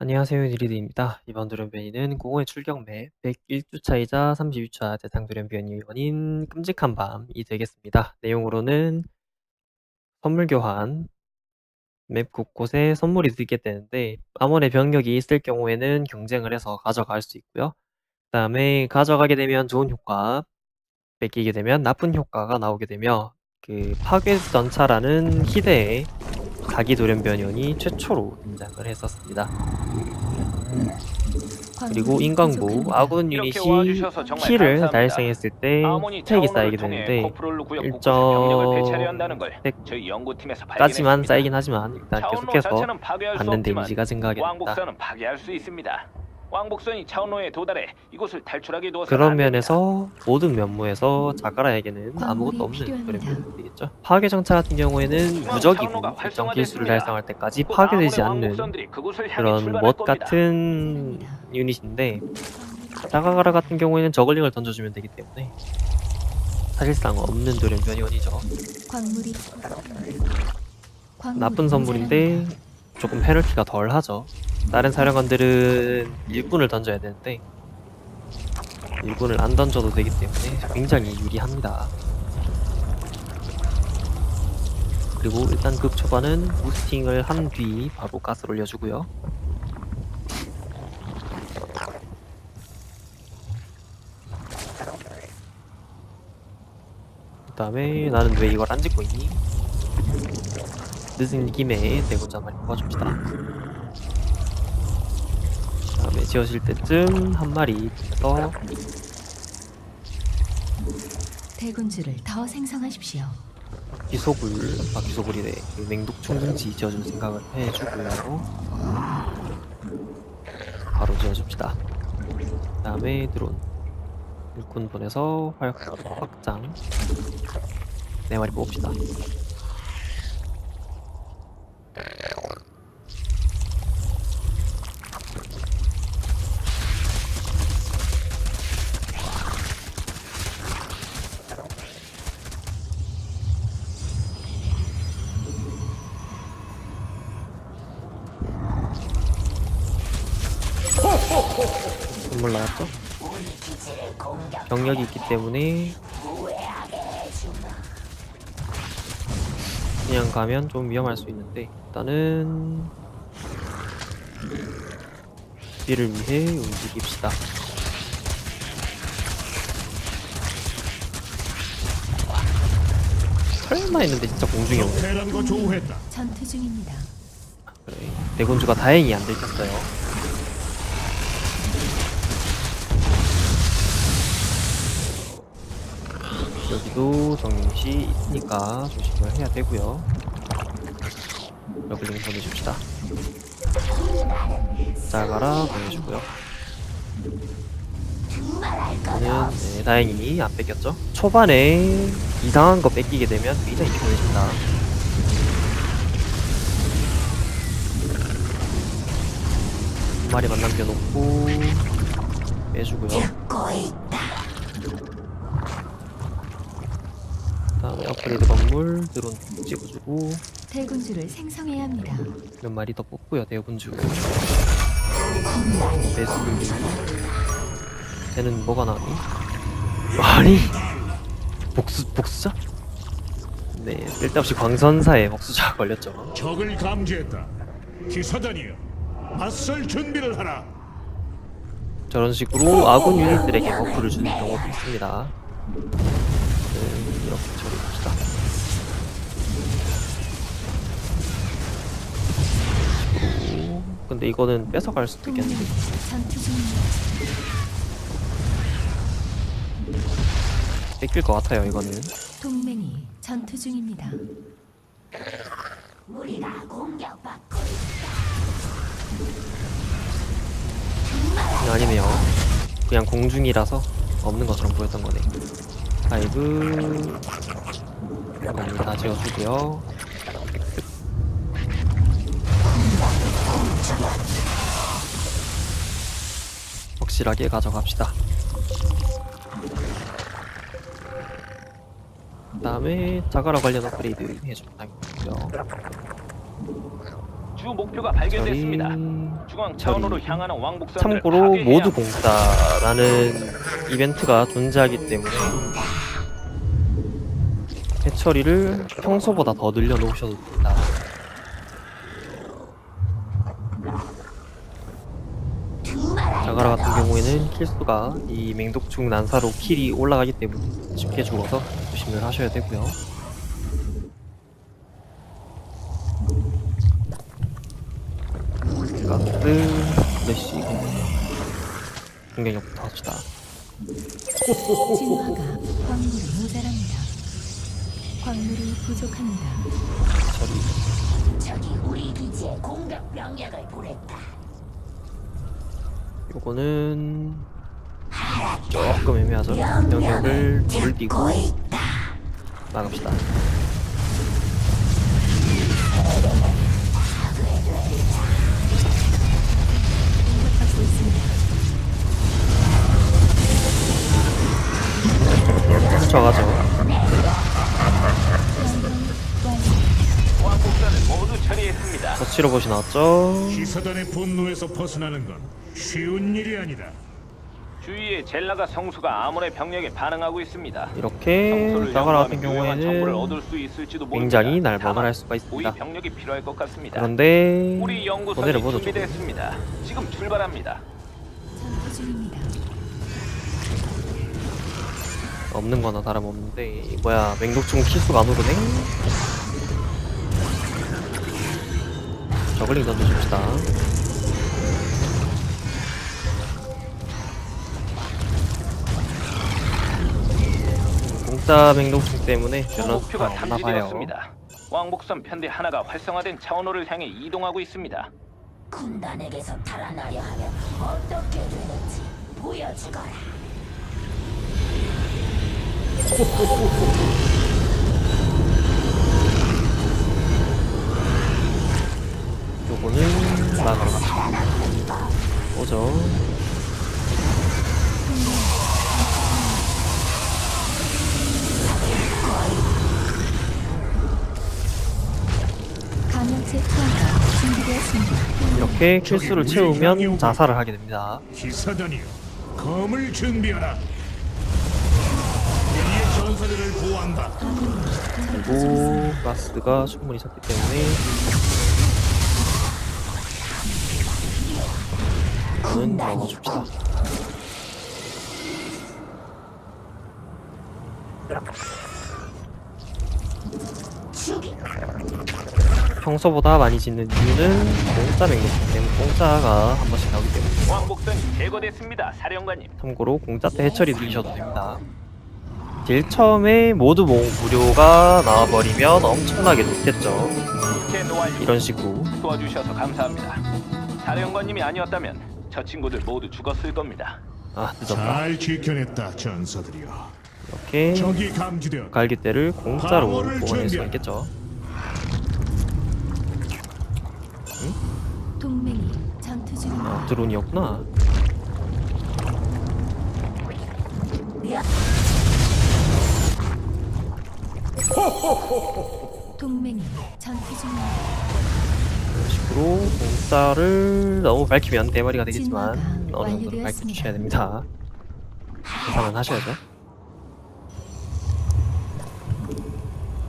안녕하세요. 니리드입니다. 이번 돌연변이는 공허의 출격 맵 101주차이자 32차 대상 돌연변이 원인 끔찍한 밤이 되겠습니다. 내용으로는 선물 교환, 맵 곳곳에 선물이 들게 되는데 아몬의 병력이 있을 경우에는 경쟁을 해서 가져갈 수 있고요. 그 다음에 가져가게 되면 좋은 효과, 뺏기게 되면 나쁜 효과가 나오게 되며 그 파괴 전차라는 희대의 가기 돌연변이원이 최초로 등장을 했었습니다. 그리고 인광부 아군 유닛이 키를. 달성했을 때 스택이 쌓이게 되는데 코프롤루 구역 일정 곳곳에 병력을 배치하려 한다는 걸 스택 저희 연구팀에서 까지만 발견했습니다. 쌓이긴 하지만 일단 계속해서 받는 데미지가 증가하게 됩니다. 왕복선이 차원호에 도달해 이곳을 탈출하게 두어서 그런 면에서 모든 면모에서 자가라에게는 아무것도 없는 되겠죠. 파괴 정차 같은 경우에는 무적이고 일정 길수를 달성할 때까지 파괴되지 않는 그런 멋 같은 유닛인데 자가라 같은 경우에는 저글링을 던져주면 되기 때문에 사실상 없는 광물이 나쁜 선물인데. 조금 페널티가 덜 하죠. 다른 사령관들은 일꾼을 던져야 되는데 일꾼을 안 던져도 되기 때문에 굉장히 유리합니다. 그리고 일단 극 초반은 부스팅을 한 뒤 바로 가스를 올려주고요. 그 다음에 나는 왜 이걸 안 짓고 있니? 늦은 김에 많이 뽑아줍시다. 다음에 지어질 때쯤 한 마리 더 대군주를 더 생성하십시오. 기소굴, 아 기소굴이래. 그 맹독 충분지 지어줄 생각을 해주고요. 바로 지어줍시다. 다음에 드론. 일꾼 보내서 활 확장. 네 마리 뽑읍시다. 나왔죠? 경력이 있기 때문에 그냥 가면 좀 위험할 수 있는데 일단은 뒤를 위해 움직입시다. 설마 했는데 진짜 공중에 오네. 전투 중입니다. 그래. 대군주가 다행히 안 들켰어요. 여기도 정림시 있으니까 조심을 해야 되고요. 러블링 보내줍시다. 자 가라 보내주고요. 저는 네, 다행히 안 뺏겼죠. 초반에 이상한 거 뺏기게 되면 굉장히 피곤해집니다. 한 마리만 남겨놓고 빼주고요. 다음에 업그레이드 건물 드론 찍어주고 대군주를 생성해야 합니다. 몇 마리 더 뽑고요 대군주 베스블리 쟤는 뭐가 나니? 아니 복수 복수자? 네 쓸데없이 광선사에 복수자가 걸렸죠 적을 감지했다. 기사단이여, 맞설 준비를 하라. 저런 식으로 아군 유닛들에게 버프를 주는 경우도 있습니다 네, 이렇게 처리합시다. 근데 이거는 뺏어갈 수도 있겠는데. 뺏길 것 같아요 이거는 동맹이 전투 중입니다. 아니네요. 그냥 공중이라서 없는 것처럼 보였던 거네. 파이브 이건 다 지워주고요. 확실하게 가져갑시다. 그 다음에 자가라 관련 업그레이드 해줄 타임이고요. 주 목표가 발견됐습니다. 중앙 차원으로. 향하는 왕복선들을 참고로 모두. 공짜라는 이벤트가 존재하기 때문에 해처리를 평소보다 더 늘려놓으셔도 됩니다. 자가라 같은 경우에는 킬수가 이 맹독충 난사로 킬이 올라가기 때문에 쉽게 죽어서 조심을 하셔야 되고요. 가스, 플래시, 공격력부터 합시다. 진화가 광물이 모자랍니다. 광물이 부족합니다. 처리. 적이 우리 기지에 공격 병력을 보냈다. 요거는 조금 애매하죠. 영역을 불 띄고 나갑시다. 처리했습니다. 거치로 보시 나왔죠. 기사단의 분노에서 벗어나는 건 쉬운 일이 아니다. 주위에 젤라가 성수가 아몬의 병력에 반응하고 있습니다. 이렇게 성수를 같은 연구하면 유용한 정보를 얻을 경우에는 수 있을지도 굉장히. 날만할 수가 있습니다. 병력이 필요할 것 같습니다. 그런데 우리 연구선이. 준비됐습니다. 지금 출발합니다. 없는 거나 다름없는데 뭐야 맹독충 키수가 안 오르네 저글링 던져줍시다 공짜 맹독충 때문에 주 밸런스가 목표가 없나봐요 탐지되었습니다. 왕복선 편대 하나가 활성화된 차원호를 향해 이동하고 있습니다. 군단에게서 탈환하려 하면 어떻게 되는지 보여주거라. 요거는 갑시다 오죠 감염체 투하가 준비되었습니다. 이렇게 킬수를 채우면 자살을 하게 됩니다 기사단이여, 검을 준비하라. 그리고 가스가 충분히 찼기 때문에 이거는 넣어줍시다 죽이 평소보다 많이 짓는 이유는 공짜 맹독충 때문에 공짜가 한 번씩 나오기 때문에 왕복선이 제거됐습니다. 사령관님. 참고로 공짜 때 해처리 늘리셔도 됩니다 제일 처음에 모두 모- 무료가 나와버리면 엄청나게 좋겠죠 이런 식으로 도와주셔서 감사합니다. 사령관님이 아니었다면 저 친구들 모두 죽었을 겁니다. 아 늦었다 잘 지켜냈다, 전사들이여. 이렇게 적이 감지되었다. 갈기대를 공짜로 방어를 수가 준비한다. 있겠죠 동맹이 전투 중입니다. 아 드론이었구나 동맹이 전투 중입니다. 이런 식으로 공짜를 너무 밝히면 대머리가 되겠지만 진화가 어느 완료되었습니다. 밝혀주셔야 됩니다. 계산은 하셔야죠.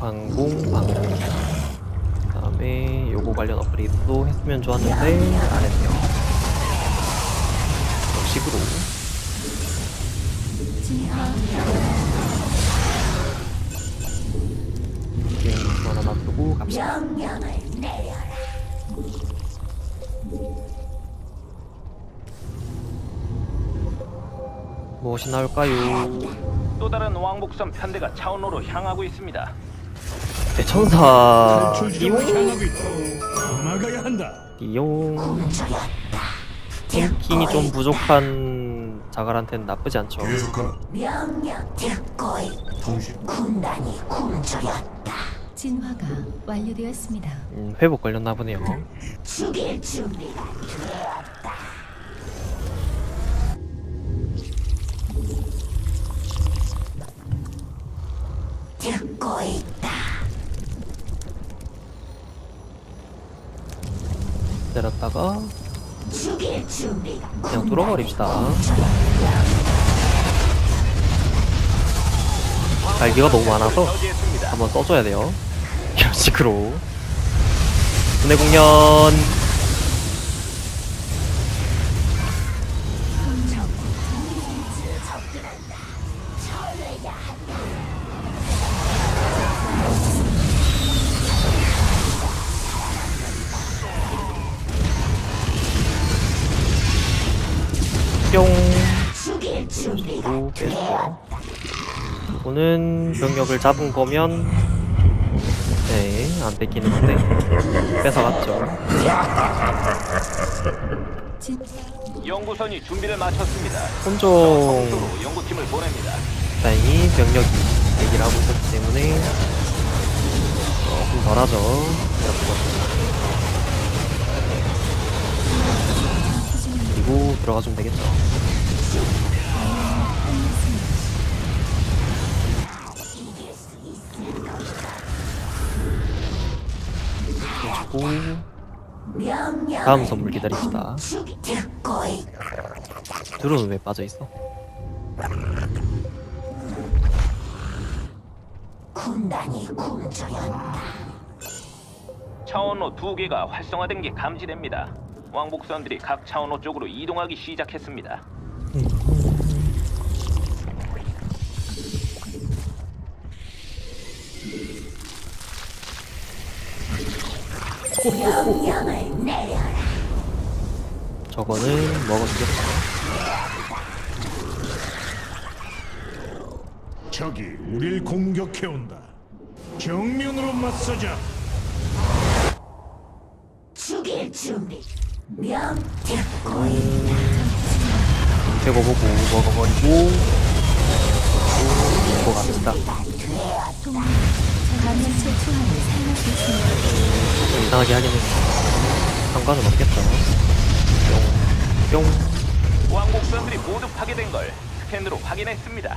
항공 방향 그다음에 요거 관련 업그레이드도 했으면 좋았는데 안 했네요. 이런 식으로 놔두고 갑시다. 명령을 내려라. 무엇이 나올까요? 또 다른 왕복선 편대가 차원호로 향하고 있습니다. 대천사 탈출 지점을 향하고 있다. 막아야 한다. 이용 탱킹이 좀 부족한 자갈한테는 나쁘지 않죠. 명령 듣고 있. 군단이 굶주렸다. 진화가 완료되었습니다. 음, 회복 걸렸나 보네요. 죽일 준비가 되었다. 듣고 있다. 때렸다가 죽일 준비가 그냥 뚫어버립시다. 갈기가 너무 많아서. 한번 써줘야 돼요. 식으로. 분해 공연. 뿅. 로 뺐고요. 이거는 병력을 잡은 거면 네, 안 뺏기는 건데 뺏어갔죠. 진 연구선이 준비를 마쳤습니다. 혼종 연구팀을 보냅니다. 다행히 병력이 대기를 하고 있었기 때문에 조금 덜하죠. 이렇게. 그리고 들어가주면 되겠죠. 다음 선물 기다립시다. 드론은 왜 빠져 있어? 군단이 굶주렸다 차원로 두 개가 활성화된 게 감지됩니다. 왕복선들이 각 차원로 쪽으로 이동하기 시작했습니다. 명 저거는 먹어주겠죠. 적이 우릴 공격해 온다. 정면으로 맞서자. 죽일 준비 명 듣고 있 대고 보고 먹어버리고 또 먹고 갑시다. 좀 이상하게 하긴 했는데 상관은 없겠죠. 뿅, 뿅. 왕복선들이 모두 파괴된 걸 스캔으로 확인했습니다.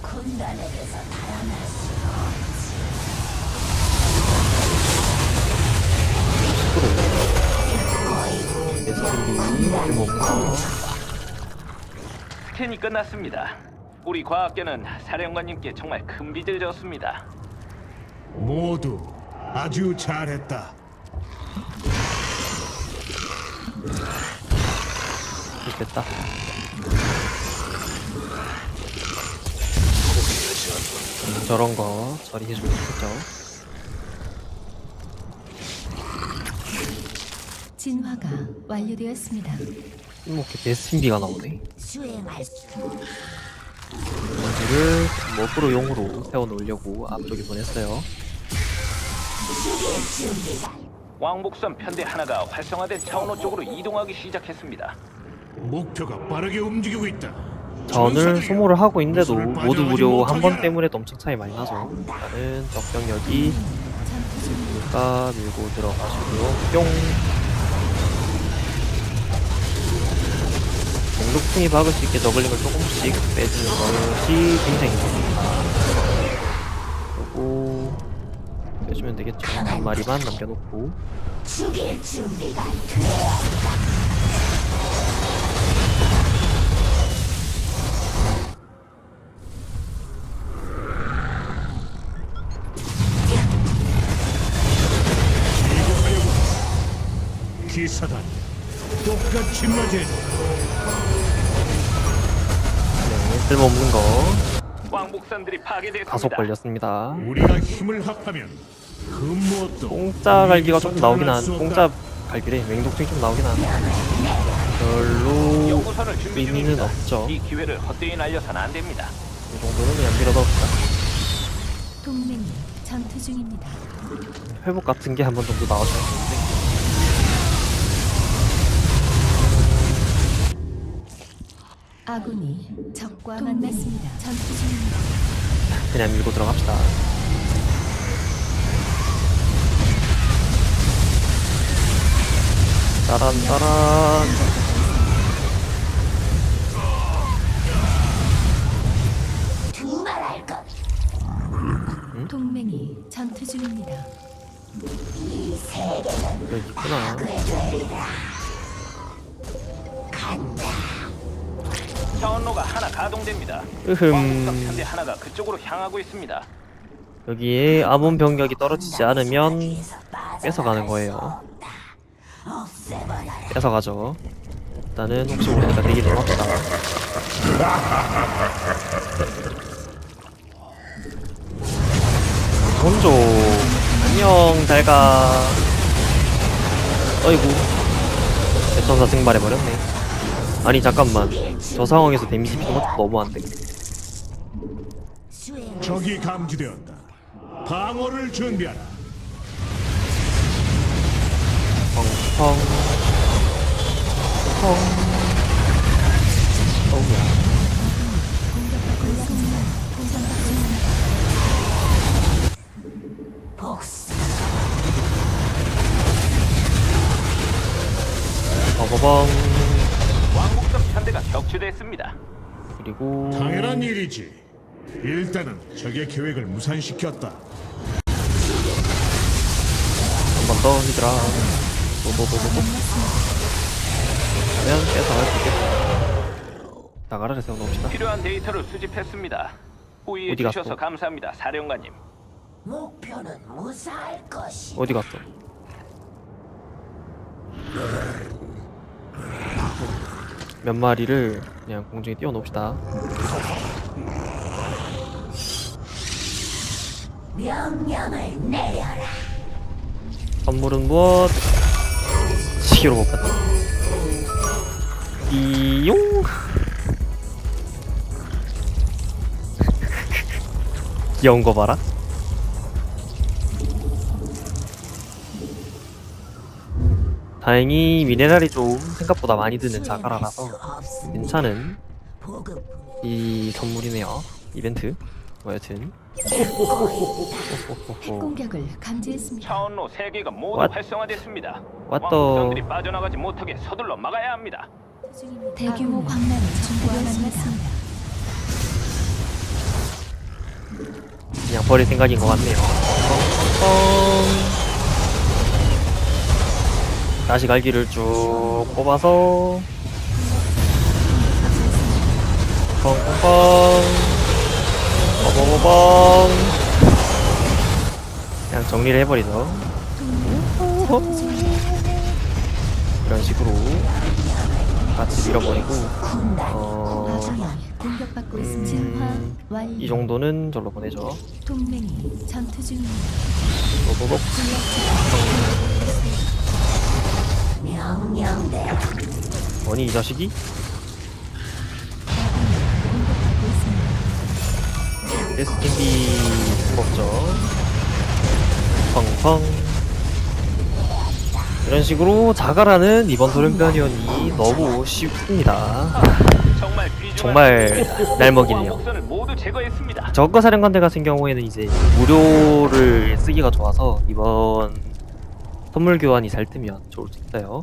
군단에게서 달아날 스캔이 끝났습니다. 우리 과학계는 사령관님께 정말 큰 빚을 졌습니다. 모두 아주 잘했다. 됐다. 음, 저런 거 처리해주면 좋겠죠. 진화가 완료되었습니다. 뭐 이렇게 SMB가 나오네. 수행할 수 먼지를 먹으로 용으로 세워놓으려고 앞쪽에 보냈어요. 왕복선 편대 하나가 활성화된 차원호 쪽으로 이동하기 시작했습니다. 목표가 빠르게 움직이고 있다. 전을 소모를 하고 있는데도 모두 무료 한 번. 때문에도 엄청 차이 많이 나죠. 일단은 적병력이 전투 중입니다. 까 밀고 들어가시고요. 뿅. 공격풍이 박을 수 있게 저글링을 조금씩 빼주는 것이 굉장히 좋습니다. 그리고 빼주면 되겠죠. 한 마리만 남겨놓고 기사단 똑같이 맞이해줘. 네, 쓸모없는 거 왕복선들이 파괴됐습니다. 다소 걸렸습니다. 우리가 힘을 합하면 그 무엇도 공짜 갈기가 조금 나오긴 한 없다. 공짜 갈기래 맹독증이 좀 나오긴 하는데 별로 의미는. 없죠. 이 기회를 헛되이 날려서는 안 됩니다. 이 정도는 그냥 밀어넣읍시다. 동맹이 전투 중입니다. 회복 같은 게 한 번 정도 나와줘야 되는데 아군이 적과 만났습니다. 전투 중입니다. 그냥 밀고 들어갑시다. 따란 따란 두말할 것 동맹이 전투 중입니다. 여기 있구나. 차원로가 하나 가동됩니다. 으흠. 왕복선 편대 하나가 그쪽으로 향하고 있습니다. 여기에 아몬 병력이 떨어지지 않으면 뺏어가는 거예요. 뺏어가죠. 일단은 혹시 모르니까 대기 좀 합시다. 혼조 안녕 잘가 어이구 대천사 증발해버렸네 아니 잠깐만. 저 상황에서 데미지 피는 것도 너무한데 적이 감지되었다. 방어를 준비하라. 펑펑. 펑. 어우야. 버버벙 왕복선 편대가 격추됐습니다. 그리고 당연한 일이지. 일단은 적의 계획을 무산시켰다. 한 번 더 히드라 도도도도도 그러면 뺏어갈 수 있겠다 나가라를 세워놓읍시다 필요한 데이터를 수집했습니다. 호의해 어디 갔어? 주셔서 감사합니다, 사령관님. 목표는 무사할 것이 어디 갔어 몇 마리를 그냥 공중에 띄워놓읍시다. 명령을 내려라. 선물은 무엇? 시기로 못 받다. 이용! 귀여운 거 봐라 다행히 미네랄이 좀 생각보다 많이 드는 자가라라서 괜찮은 이 선물이네요 이벤트 뭐 여튼 핵 호호호호. 공격을 감지했습니다. 차원로 세 개가 모두 What? 활성화됐습니다. What the- 왕복선들이 빠져나가지 못하게 서둘러 막아야 합니다. 대규모 광란을 준비하였습니다. 그냥 버릴 생각인 것 같네요. 뻥 다시 갈기를 쭉 뽑아서 뻥뻥뻥 뻥뻥뻥 그냥 정리를 해버리죠. 이런 식으로 같이 밀어버리고 어... 음. 이 정도는 절로 보내죠. 동맹이 뭐니 이 자식이? 데스틴비 먹죠 펑펑. 이런 식으로 자가라는 이번 돌연변이원이 너무 쉽습니다. 정말 귀중한 정말 날먹이네요. 왕복선을 모두 제거했습니다. 저거 사령관대 같은 경우에는 이제 무료를 쓰기가 좋아서 이번 선물 교환이 잘 뜨면 좋을 수 있어요